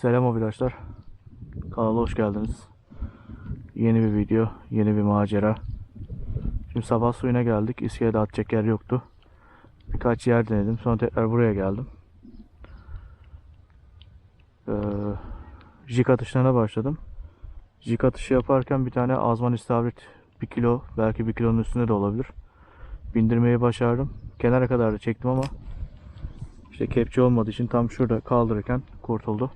Selam arkadaşlar. Kanala hoş geldiniz. Yeni bir video, yeni bir macera. Şimdi sabah suyuna geldik. İskelede atacak yer yoktu. Birkaç yer denedim. Sonra tekrar buraya geldim. Ee, jig atışlarına başladım. Jig atışı yaparken bir tane azman istavrit 1 kilo, belki 1 kilonun üstünde de olabilir. Bindirmeyi başardım. Kenara kadar da çektim ama işte kepçe olmadığı için tam şurada kaldırırken kurtuldu.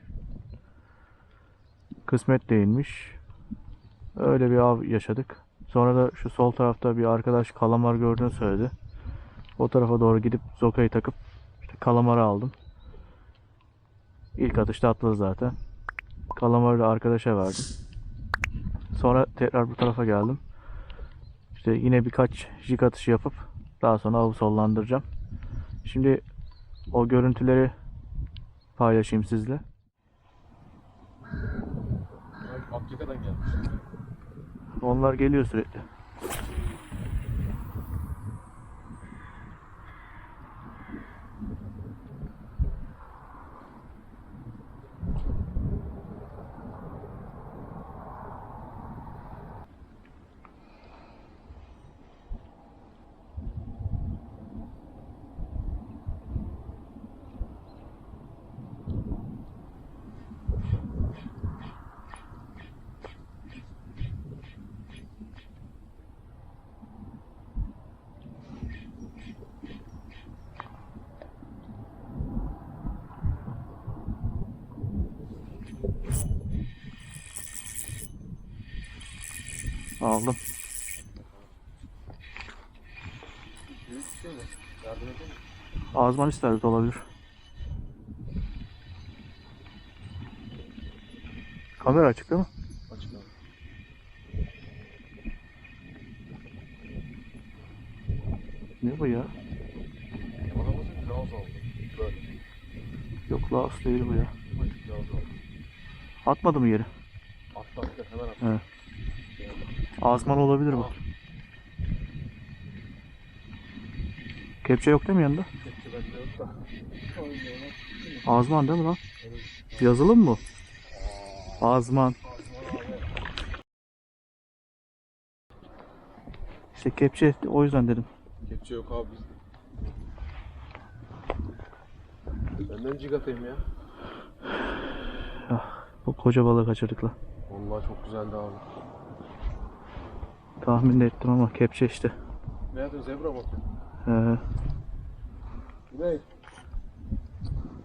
Kısmet değilmiş. Öyle bir av yaşadık. Sonra da şu sol tarafta bir arkadaş kalamar gördüğünü söyledi. O tarafa doğru gidip zokayı takıp işte kalamarı aldım. İlk atışta atladı zaten. Kalamarı da arkadaşa verdim. Sonra tekrar bu tarafa geldim. İşte yine birkaç jig atışı yapıp daha sonra avı sollandıracağım. Şimdi o görüntüleri paylaşayım sizle. Onlar geliyor sürekli. Aldım. Azman isterdi olabilir. Kamera açık değil mi? Açık abi. Ne bu ya? Yok Laos değil bu ya. Atmadı mı yeri? Attı attı hemen attı. Evet. Azman olabilir bu. Kepçe yok değil mi yanında? Kepçe bende yok da. Azman değil mi lan? Yazılı mı? Azman. İşte kepçe o yüzden dedim. Kepçe yok abi bizde. Benden cig atayım ya. Bu koca balığı kaçırdık lan. Vallahi çok güzeldi abi. Tahmin de ettim ama kepçe işte. Ne yaptın zebra mı? Ee, Güney.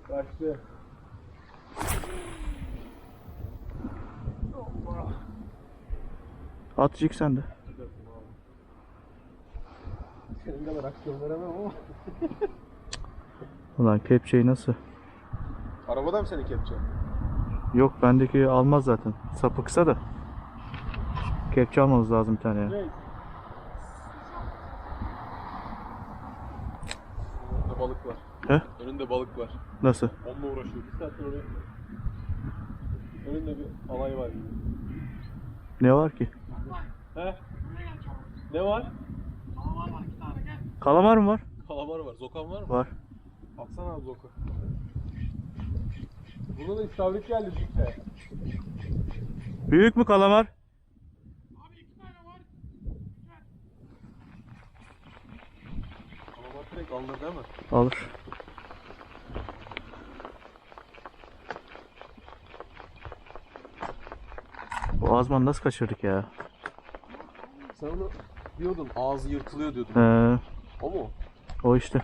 Kaçtı. atacak sen de. Senin kadar aksiyon veremem ama. Ulan kepçeyi nasıl? Arabada mı senin kepçe? Yok bendeki almaz zaten. Sapı kısa da. Kepçe almamız lazım bir tane ya. Önünde balık var. He? Önünde balık var. Nasıl? Onunla uğraşıyor. Bir saattir oraya. Önünde bir alay var. Ne var ki? He? Ne var? Kalamar mı var? Kalamar var. Zokan var mı? Var. Atsana abi zoku. Burada da istavrit geldi büyükte. Büyük mü kalamar? Kalamar direkt alınır değil mi? Alır. Bu azman nasıl kaçırdık ya? Sen onu diyordun ağzı yırtılıyor diyordun. Ee, O mu? o işte.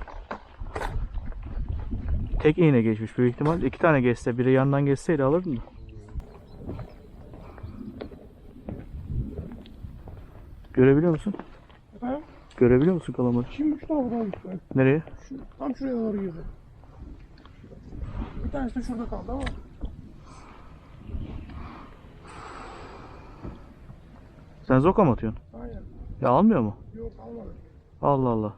Tek iğne geçmiş büyük ihtimal. İki tane geçse, biri yandan geçseydi alırdım da. Görebiliyor musun? Görebiliyor musun kalamarı? Şimdi tane buradan gitti. Nereye? Şu, tam şuraya doğru girdi. Bir tanesi de şurada kaldı ama Sen zoka mı atıyorsun? aynen. Ya almıyor mu? Yok almadı. Allah Allah.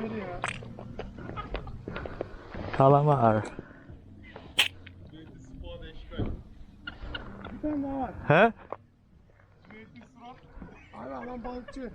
Ayrı ya. Kalamar. Bir tane var. He? Abi adam balıkçı.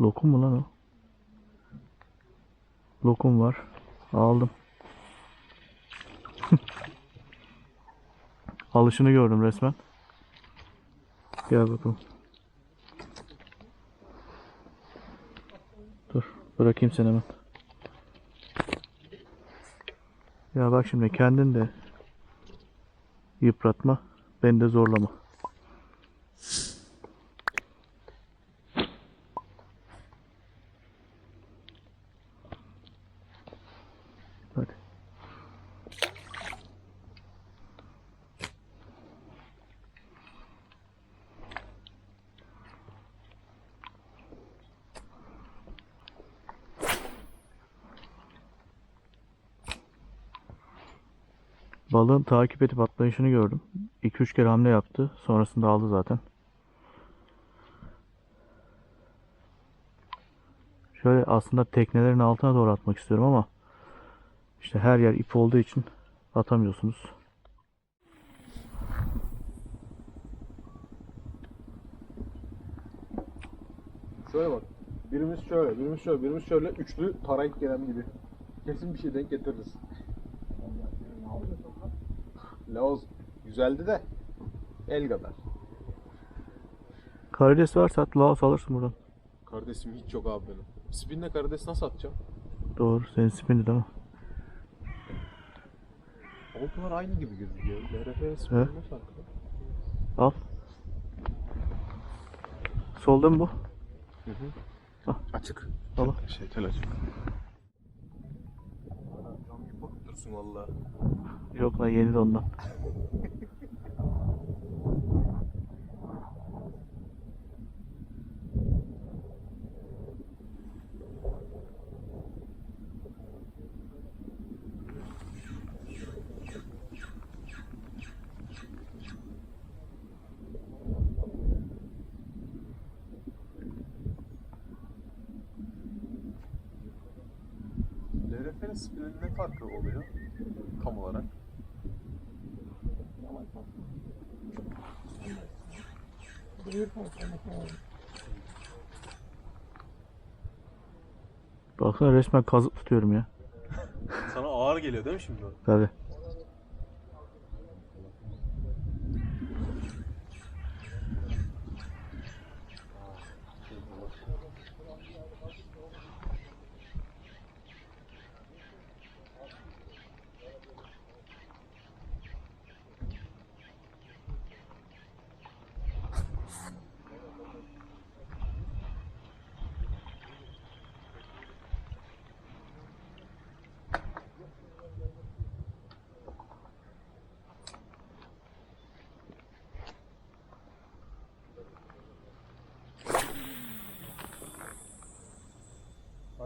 Lokum mu lan o? Lokum var. Aldım. Alışını gördüm resmen. Gel bakalım. Dur. Bırakayım seni hemen. Ya bak şimdi kendin de yıpratma. Beni de zorlama. Hadi. Balığın takip edip atlayışını gördüm. 2-3 kere hamle yaptı. Sonrasında aldı zaten. Şöyle aslında teknelerin altına doğru atmak istiyorum ama işte her yer ip olduğu için atamıyorsunuz. Şöyle bak. Birimiz şöyle, birimiz şöyle, birimiz şöyle. Üçlü tarayıp gelen gibi. Kesin bir şey denk getiririz. Laoz güzeldi de el kadar. Karides varsa at Laos alırsın buradan. Karidesim hiç yok abi benim. Spinle karides nasıl atacağım? Doğru. Senin spindi değil mi? Oltalar aynı gibi gözüküyor. LRF spin Evet. nasıl atıyor? Al. Solda mı bu? Açık. Al. Şey tel açık. Cam gibi bakıp dursun valla. Yok lan yeni de ondan. LRF'nin spinin ne farkı oluyor? Tam olarak. Büyük patlamak lazım. Baksana resmen kazık tutuyorum ya. Sana ağır geliyor değil mi şimdi? Tabi.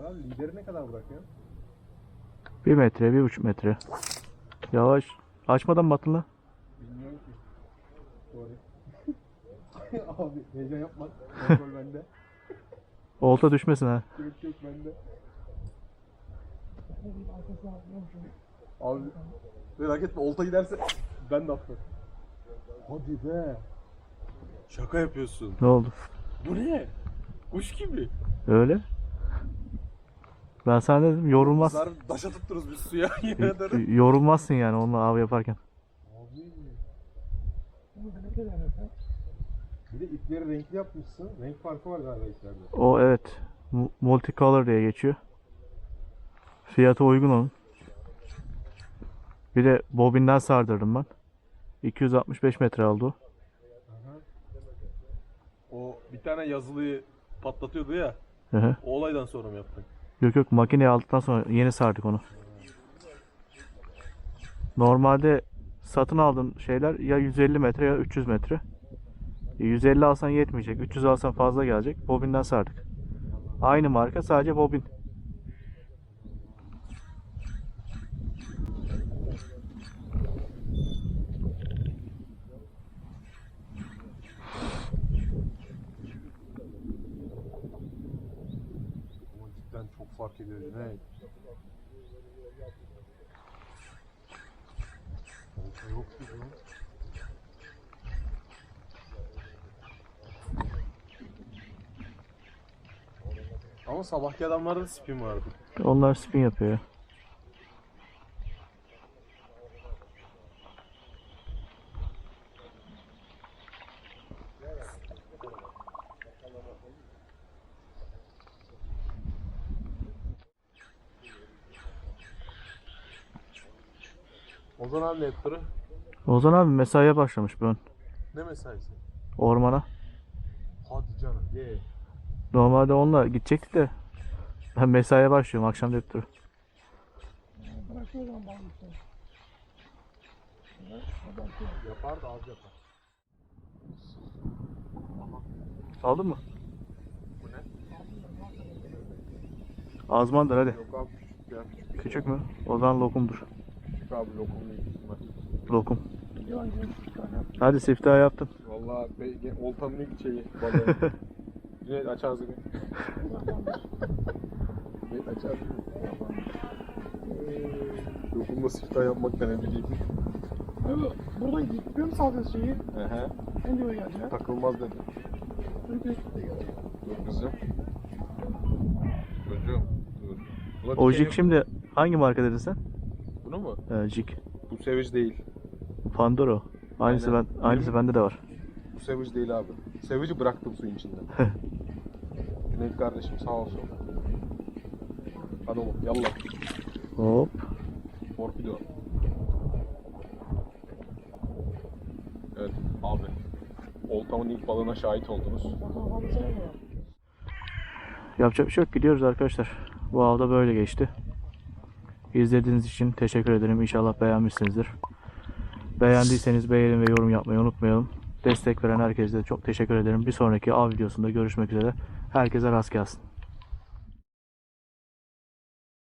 Hala lideri ne kadar bırakıyor? Bir metre, bir buçuk metre. Yavaş. Açmadan batın lan. Bilmiyorum ki. Doğru. Abi heyecan yapma. Kontrol bende. Olta düşmesin ha. Yok yok bende. Abi merak etme olta giderse ben de atlarım. Hadi be. Şaka yapıyorsun. Ne oldu? Bu ne? Kuş gibi. Öyle. Ben sana dedim yorulmaz. Kızlar daşa tuttururuz biz suya yemin ederim. Yorulmazsın yani onunla av yaparken. Abi. Da ne kadar yapar? Bir de ipleri renkli yapmışsın. Renk farkı var galiba iplerde. O evet. Mu- Multicolor diye geçiyor. Fiyatı uygun onun. Bir de bobinden sardırdım ben. 265 metre aldı o. O bir tane yazılıyı patlatıyordu ya. Hı hı. O olaydan sonra mı yaptın? Yok yok makineye aldıktan sonra yeni sardık onu. Normalde satın aldığın şeyler ya 150 metre ya 300 metre. E, 150 alsan yetmeyecek. 300 alsan fazla gelecek. Bobinden sardık. Aynı marka sadece bobin. Ama cidden çok Olta yok gibi lan. Ama sabahki adamlarda da spin vardı. Onlar spin yapıyor. Ya. Ozan abi mesaiye başlamış bugün. Ne mesaisi? Ormana. Hadi canım ye. Normalde onunla gidecektik de ben mesaiye başlıyorum akşam defteri. Bırakıyor zaman bağlısı. Yapar da az yapar. Aldın mı? Bu ne? Azmandır hadi. Yok abi küçük ya. Küçük, Küçük mü? O zaman lokumdur. Küçük abi lokum büyük ihtimal. Lokum. Bir. Hadi siftah yaptın. Valla oltanın ilk şeyi balığı. Cüneyt aç ağzını. Cüneyt aç ağzını. Lokumla siftah yapmak da ne bileyim. Evet, buradan gitmiyor mu saldınız şeyi? Ehe. En diyor geldi. Takılmaz dedi. Dur kızım. Çocuğum. Dur. Buna O diken jig yok. şimdi hangi marka dedin sen? Ee, jig. Bu Savage değil. Pandoro. Aynısı Aynen. ben aynısı bende de var. Bu Savage değil abi. Savage'i bıraktım suyun içinden. Cüneyt kardeşim sağ olsun. Hadi oğlum yallah. Hop. Torpido. Evet abi. Oltamın ilk balığına şahit oldunuz. Yapacak bir şey yok. Gidiyoruz arkadaşlar. Bu avda böyle geçti. İzlediğiniz için teşekkür ederim. İnşallah beğenmişsinizdir. Beğendiyseniz beğenin ve yorum yapmayı unutmayalım. Destek veren herkese de çok teşekkür ederim. Bir sonraki av videosunda görüşmek üzere. Herkese rast gelsin.